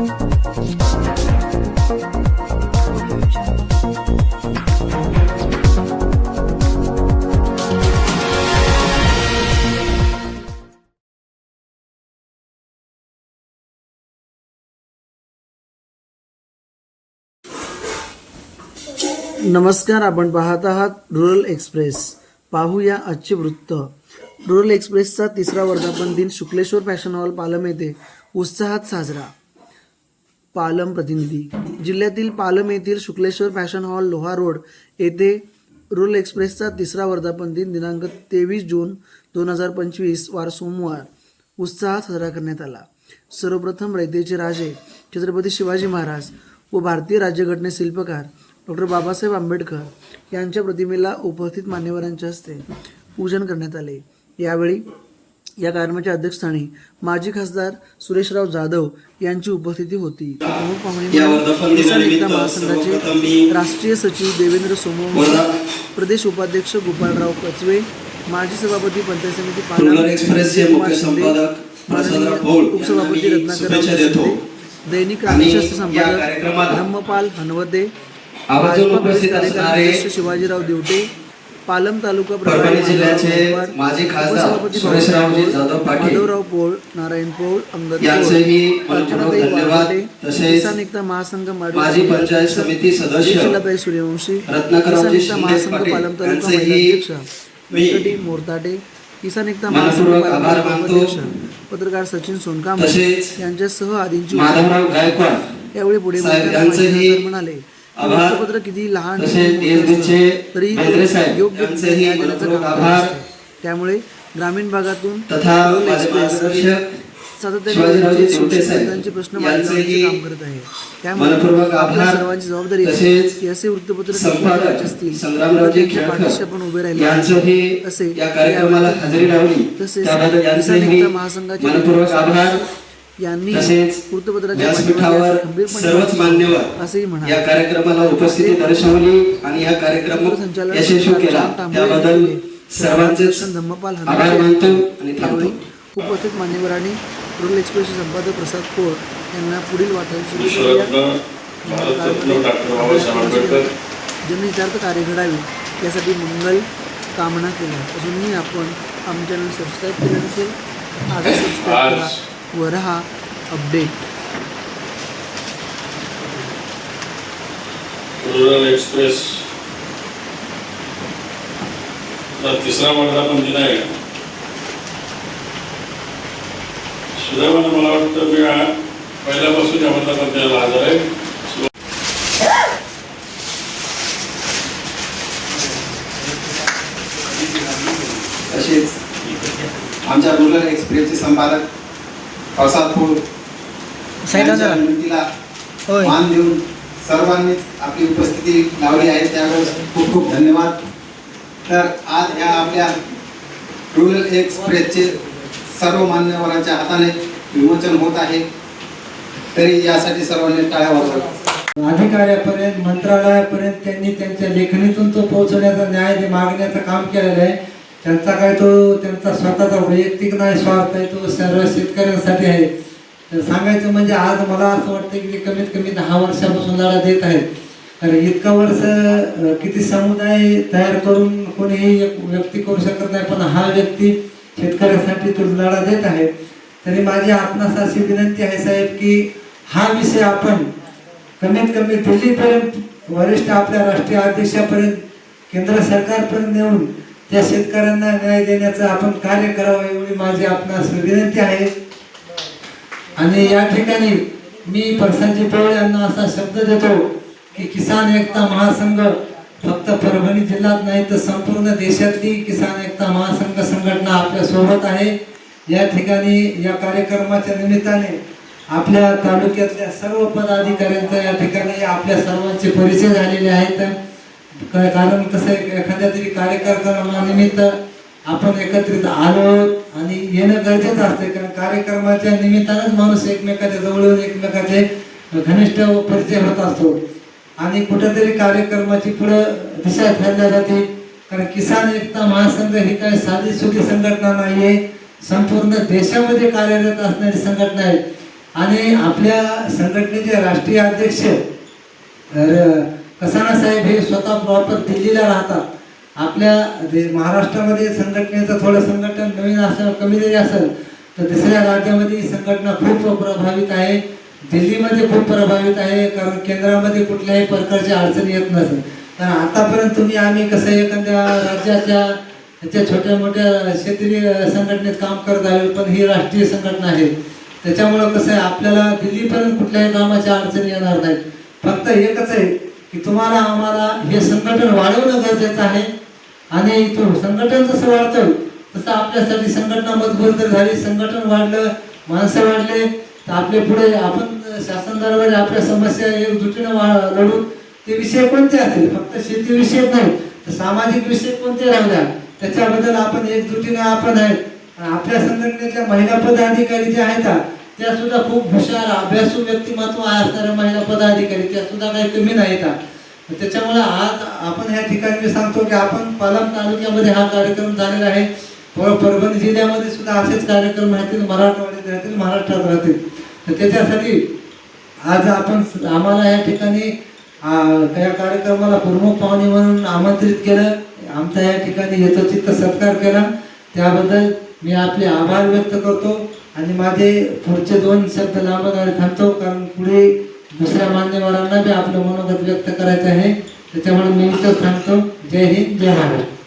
नमस्कार आपण पाहत आहात रुरल एक्सप्रेस. पाहूया आजचे वृत्त. रुरल एक्सप्रेसचा तिसरा वर्धापन दिन शुक्लेश्वर फॅशन हॉल पालम येथे उत्साहात साजरा. पालम प्रतिनिधी. जिल्ह्यातील पालम येथील Shukleshwar fashion hall Loha road येथे रुरल एक्सप्रेसचा तिसरा वर्धापन दिन दिनांक तेवीस जून दोन हजार पंचवीस वार सोमवार उत्साहात साजरा करण्यात आला. सर्वप्रथम रयतेचे राजे छत्रपती शिवाजी महाराज व भारतीय राज्यघटने शिल्पकार डॉक्टर बाबासाहेब आंबेडकर यांच्या प्रतिमेला उपस्थित मान्यवरांच्या हस्ते पूजन करण्यात आले. यावेळी या कार्यक्रमाच्या अध्यक्षस्थानी माजी खासदार सुरेशराव जाधव यांची उपस्थिती होती प्रमुख पाहुणे महासंघाचे राष्ट्रीय सचिव देवेंद्र सोमवंशी प्रदेश उपाध्यक्ष गोपाळराव कचवे माजी सभापती पंचायत समिती उपसभापती. शिंदे, दैनिक या संपादक धम्मपाल हनवते भाजपा प्रदेश उपस्थित कार्यकारी असणारे अध्यक्ष शिवाजीराव दिवटे पालम तालुका परभणी जिल्ह्याचे माजी खासदार सुरेशरावजी जाधव पाटील माधवराव पोळ नारायण पोळ अंगद यांचेही मनपूर्वक धन्यवाद. तसेच किसान एकता महासंघ माजी पंचायत समिती सदस्य सुशीलाताई सूर्यवंशी रत्नाकररावजी महासंघ पालम तालुका अध्यक्ष व्यंकटी मोरताटे किसान एकता महासंघ आभार मानतो. पत्रकार सचिन सोनकांबळे यांच्यासह आदींची माधवराव गायकवाड यावेळी पुढे म्हणाले. वृत्तपत्र किती लहान तरी योग्य आभार. त्यामुळे ग्रामीण भागातून सातत्याने प्रश्न काम करत आहे. त्यामुळे आपल्या. सर्वांची जबाबदारी आहे तसेच की असे वृत्तपत्र असतील पाठीशी आपण उभे राहिले असे तसेच महासंघाचे यांनी तसेच वृत्तपत्राच्या असेही म्हणाले. या कार्यक्रमाला उपस्थिती दर्शवली आणि हा कार्यक्रम यशस्वी केला. त्याबद्दल सर्वांचे धम्मपाल आभार मानतो आणि थांबतो. उपस्थित मान्यवरांनी रुरल एक्सप्रेसचे संपादक प्रसाद पोळ यांना पुढील आंबेडकर. जनहितार्थ कार्य घडावे यासाठी मंगल कामना केल्या. अजूनही आपण आमच्या चॅनल सबस्क्राईब केलं नसेल आजच सबस्क्राईब करा. व रहा अपडेट रुरल एक्सप्रेस तिसरा वर्धापन दिन आहे. सुदैवानं मला वाटतं मी पहिल्यापासून या दिनाला हजर आहे. तसेच आमच्या रुरल एक्सप्रेसचे संपादक प्रसाद फूड यांच्या विनंतीला मान देऊन सर्वांनीच आपली उपस्थिती लावली आहे. त्यावेळेस खूप खूप धन्यवाद. तर आज या आपल्या रुरल एक्सप्रेसचे सर्व मान्यवरांच्या हाताने विमोचन होत आहे. तरी यासाठी सर्वांनी टाळ्या वाजवा. अधिकाऱ्यापर्यंत मंत्रालयापर्यंत त्यांनी त्यांच्या लेखणीतून तो पोहोचवण्याचा न्याय मागण्याचं काम केलेलं आहे. त्यांचा काय तो त्यांचा स्वतःचा वैयक्तिक नाही स्वार्थ आहे तो सर्व शेतकऱ्यांसाठी आहे. तर सांगायचं म्हणजे आज मला असं वाटतं की ते कमीत कमी दहा वर्षापासून लढा देत आहेत. तर इतका वर्ष किती समुदाय तयार करून कोणीही एक व्यक्ती करू शकत नाही पण हा व्यक्ती शेतकऱ्यासाठी तो लढा देत आहे. तरी माझी आपणास अशी विनंती आहे साहेब की हा विषय आपण कमीत कमी दिल्लीपर्यंत वरिष्ठ आपल्या राष्ट्रीय अध्यक्षापर्यंत केंद्र सरकारपर्यंत नेऊन त्या शेतकऱ्यांना न्याय देण्याचं आपण कार्य करावं एवढी माझी आपणास विनंती आहे. आणि या ठिकाणी मी प्रसादजी पवळे यांना असा शब्द देतो की किसान एकता महासंघ फक्त परभणी जिल्ह्यात नाही तर संपूर्ण देशातली किसान एकता महासंघ संघटना आपल्यासोबत आहे. या ठिकाणी या कार्यक्रमाच्या निमित्ताने आपल्या तालुक्यातल्या सर्व पदाधिकाऱ्यांचा या ठिकाणी आपल्या सर्वांचे परिचय झालेले आहेत. काय कारण कसं आहे एखाद्या तरी कार्यक्रमानिमित्त आपण एकत्रित आलो आणि येणं गरजेचं असते कारण कार्यक्रमाच्या निमित्तानंच माणूस एकमेकाच्या जवळ एकमेकाचे घनिष्ठ परिचय होत असतो. आणि कुठेतरी कार्यक्रमाची पुढं दिशा ठरल्या जाते कारण किसान एकता महासंघ ही काय साधी सुधी संघटना नाहीये. संपूर्ण देशामध्ये कार्यरत असणारी संघटना आहे. आणि आपल्या संघटनेचे राष्ट्रीय अध्यक्ष कसाना साहेब हे स्वतः प्रॉपर दिल्लीला राहतात. आपल्या महाराष्ट्रामध्ये संघटनेचं थोडं संघटन नवीन असेल कमी जरी असेल तर दुसऱ्या राज्यामध्ये ही संघटना खूप प्रभावित आहे. दिल्लीमध्ये खूप प्रभावित आहे कारण केंद्रामध्ये कुठल्याही प्रकारची अडचणी येत नसेल कारण आतापर्यंत तुम्ही आम्ही कसं एखाद्या राज्याच्या त्याच्या छोट्या मोठ्या क्षेत्रीय संघटनेत काम करत आहे पण ही राष्ट्रीय संघटना आहे. त्याच्यामुळं कसं आहे आपल्याला दिल्लीपर्यंत कुठल्याही कामाच्या अडचणी येणार नाहीत. फक्त एकच आहे की तुम्हाला आम्हाला हे संघटन वाढवणं गरजेचं आहे. आणि तो संघटन जसं वाढतं तसं आपल्यासाठी संघटना मजबूत झाली संघटन वाढलं माणसं वाढले तर आपले पुढे आपण शासन दरबारी आपल्या समस्या एकजुटीनं वा- लढून ते विषय कोणते असतील फक्त शेती विषय नाही तर सामाजिक विषय कोणते राहल्या त्याच्याबद्दल आपण एकजुटीनं आपण आहेत आपल्या संघटनेतल्या महिला पदाधिकारी ज्या आहेत त्या सुद्धा खूप हुशार अभ्यासू व्यक्तिमत्व असणाऱ्या महिला पदाधिकारी त्या सुद्धा काही कमी नाहीत त्याच्यामुळे आज आपण ह्या ठिकाणी मी सांगतो की आपण पालम तालुक्यामध्ये हा कार्यक्रम झालेला आहे. परभणी जिल्ह्यामध्ये सुद्धा असेच कार्यक्रम राहतील मराठवाड्यात राहतील महाराष्ट्रात राहतील. तर त्याच्यासाठी आज आपण आम्हाला या ठिकाणी या कार्यक्रमाला प्रमुख पाहुणे म्हणून आमंत्रित केलं. आमचा या ठिकाणी यथोचित्त सत्कार केला. त्याबद्दल मी आपले आभार व्यक्त करतो. आणि माझे पुढचे दोन शब्द लांबणारे थांबतो कारण पुढे दुसऱ्या मान्यवरांना बी आपलं मनोगत व्यक्त करायचं आहे. त्याच्यामुळे मी इथं थांबतो. जय हिंद जय महाराष्ट्र